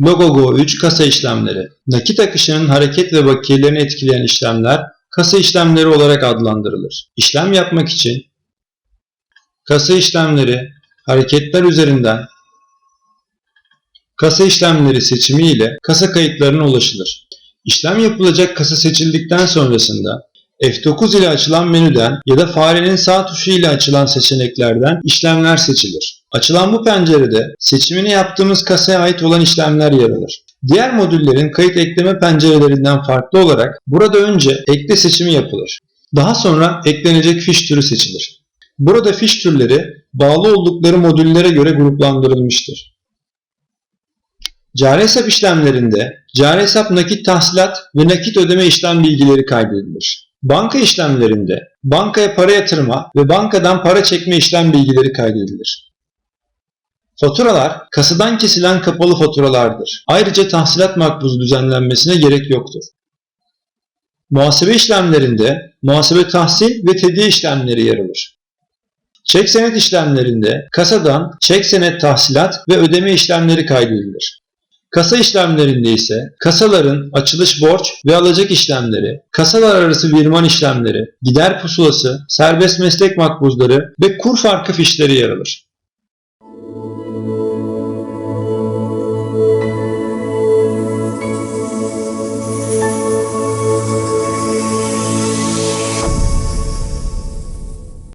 Logogo 3 kasa işlemleri. Nakit akışının hareket ve bakiyelerini etkileyen işlemler kasa işlemleri olarak adlandırılır. İşlem yapmak için kasa işlemleri hareketler üzerinden kasa işlemleri seçimi ile kasa kayıtlarına ulaşılır. İşlem yapılacak kasa seçildikten sonrasında F9 ile açılan menüden ya da farenin sağ tuşu ile açılan seçeneklerden işlemler seçilir. Açılan bu pencerede seçimini yaptığımız kasaya ait olan işlemler yer alır. Diğer modüllerin kayıt ekleme pencerelerinden farklı olarak burada önce ekle seçimi yapılır. Daha sonra eklenecek fiş türü seçilir. Burada fiş türleri bağlı oldukları modüllere göre gruplandırılmıştır. Cari hesap işlemlerinde cari hesap nakit tahsilat ve nakit ödeme işlem bilgileri kaydedilir. Banka işlemlerinde bankaya para yatırma ve bankadan para çekme işlem bilgileri kaydedilir. Faturalar kasadan kesilen kapalı faturalardır. Ayrıca tahsilat makbuzu düzenlenmesine gerek yoktur. Muhasebe işlemlerinde muhasebe tahsil ve tediye işlemleri yer alır. Çek senet işlemlerinde kasadan çek senet tahsilat ve ödeme işlemleri kaydedilir. Kasa işlemlerinde ise kasaların açılış borç ve alacak işlemleri, kasalar arası virman işlemleri, gider pusulası, serbest meslek makbuzları ve kur farkı fişleri yer alır.